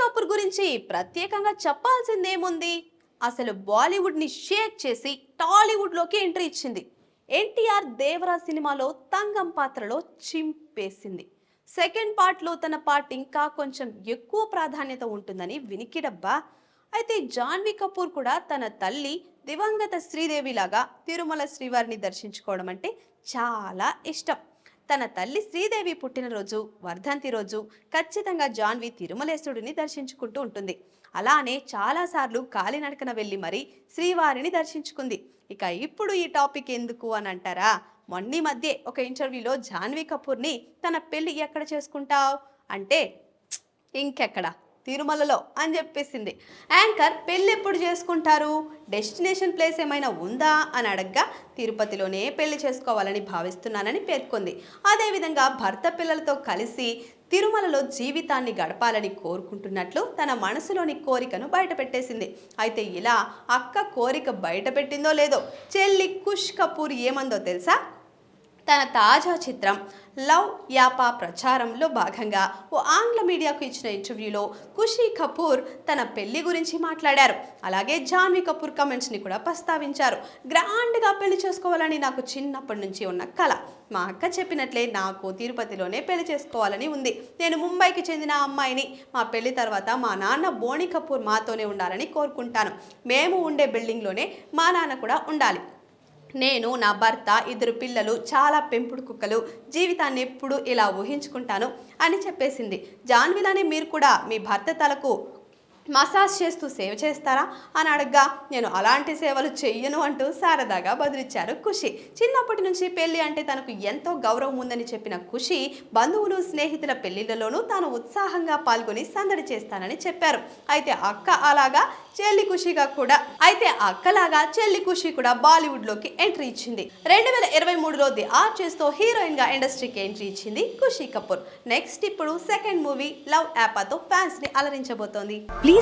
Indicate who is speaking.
Speaker 1: గురించి ప్రత్యేకంగా చెప్పాల్సిందేముంది? అసలు బాలీవుడ్ని షేక్ చేసి టాలీవుడ్లోకి ఎంట్రీ ఇచ్చింది. ఎన్టీఆర్ దేవరా సినిమాలో తంగం పాత్రలో చింపేసింది. సెకండ్ పార్ట్లో తన పార్ట్ ఇంకా కొంచెం ఎక్కువ ప్రాధాన్యత ఉంటుందని వినికిడబ్బా అయితే జాన్వీ కపూర్ కూడా తన తల్లి దివంగత శ్రీదేవిలాగా తిరుమల శ్రీవారిని దర్శించుకోవడం అంటే చాలా ఇష్టం. తన తల్లి శ్రీదేవి పుట్టినరోజు వర్ధంతి రోజు ఖచ్చితంగా జాన్వి తిరుమలేశుడిని దర్శించుకుంటూ ఉంటుంది. అలానే చాలాసార్లు కాలినడకన వెళ్ళి మరీ శ్రీవారిని దర్శించుకుంది. ఇక ఇప్పుడు ఈ టాపిక్ ఎందుకు అని అంటారా? మొన్నీ మధ్య ఒక ఇంటర్వ్యూలో జాన్వీ కపూర్ని తన పెళ్ళి ఎక్కడ చేసుకుంటావు? అంటే ఇంకెక్కడ? తిరుమలలో అని చెప్పేసింది. యాంకర్ పెళ్ళి ఎప్పుడు చేసుకుంటారు? డెస్టినేషన్ ప్లేస్ ఏమైనా ఉందా? అని అడగ్గా తిరుపతిలోనే పెళ్ళి చేసుకోవాలని భావిస్తున్నానని పేర్కొంది. అదేవిధంగా భర్త పిల్లలతో కలిసి తిరుమలలో జీవితాన్ని గడపాలని కోరుకుంటున్నట్లు తన మనసులోని కోరికను బయటపెట్టేసింది. అయితే ఇలా అక్క కోరిక బయటపెట్టిందో లేదో చెల్లి కుష్ కపూర్ ఏమందో తెలుసా? తన తాజా చిత్రం లవ్ యాపా ప్రచారంలో భాగంగా ఓ ఆంగ్ల మీడియాకు ఇచ్చిన ఇంటర్వ్యూలో ఖుషీ కపూర్ తన పెళ్ళి గురించి మాట్లాడారు. అలాగే జాన్వీ కపూర్ కమెంట్స్ని కూడా ప్రస్తావించారు. గ్రాండ్గా పెళ్ళి చేసుకోవాలని నాకు చిన్నప్పటి నుంచి ఉన్న కళ మా అక్క చెప్పినట్లే నాకు తిరుపతిలోనే పెళ్ళి చేసుకోవాలని ఉంది. నేను ముంబైకి చెందిన అమ్మాయిని. మా పెళ్ళి తర్వాత మా నాన్న బోని కపూర్ మాతోనే ఉండాలని కోరుకుంటాను. మేము ఉండే బిల్డింగ్లోనే మా నాన్న కూడా ఉండాలి. నేను నా భర్త ఇద్దరు పిల్లలు చాలా పెంపుడు కుక్కలు జీవితాన్ని ఎప్పుడు ఇలా ఊహించుకుంటాను అని చెప్పేసింది. జాన్విలానే మీరు కూడా మీ భర్త తలకు మసాజ్ చేస్తూ సేవ చేస్తారా? అని అడగ్గా నేను అలాంటి సేవలు చెయ్యను అంటూ శారదాగా బదిలిచ్చారు ఖుషి. చిన్నప్పటి నుంచి పెళ్ళి అంటే తనకు ఎంతో గౌరవం ఉందని చెప్పిన ఖుషి బంధువులు స్నేహితుల పెళ్ళిళ్ళలోనూ తాను ఉత్సాహంగా పాల్గొని సందడి చేస్తానని చెప్పారు. అయితే అక్క అలాగా చెల్లి ఖుషిగా కూడా అయితే అక్కలాగా చెల్లి ఖుషి కూడా బాలీవుడ్లోకి ఎంట్రీ ఇచ్చింది. రెండు వేల ఇరవై మూడులో ది ఆర్చెస్తో హీరోయిన్గా ఇండస్ట్రీకి ఎంట్రీ ఇచ్చింది ఖుషి కపూర్. నెక్స్ట్ ఇప్పుడు సెకండ్ మూవీ లవ్ యాపాతో ఫ్యాన్స్ని అలరించబోతోంది.
Speaker 2: Please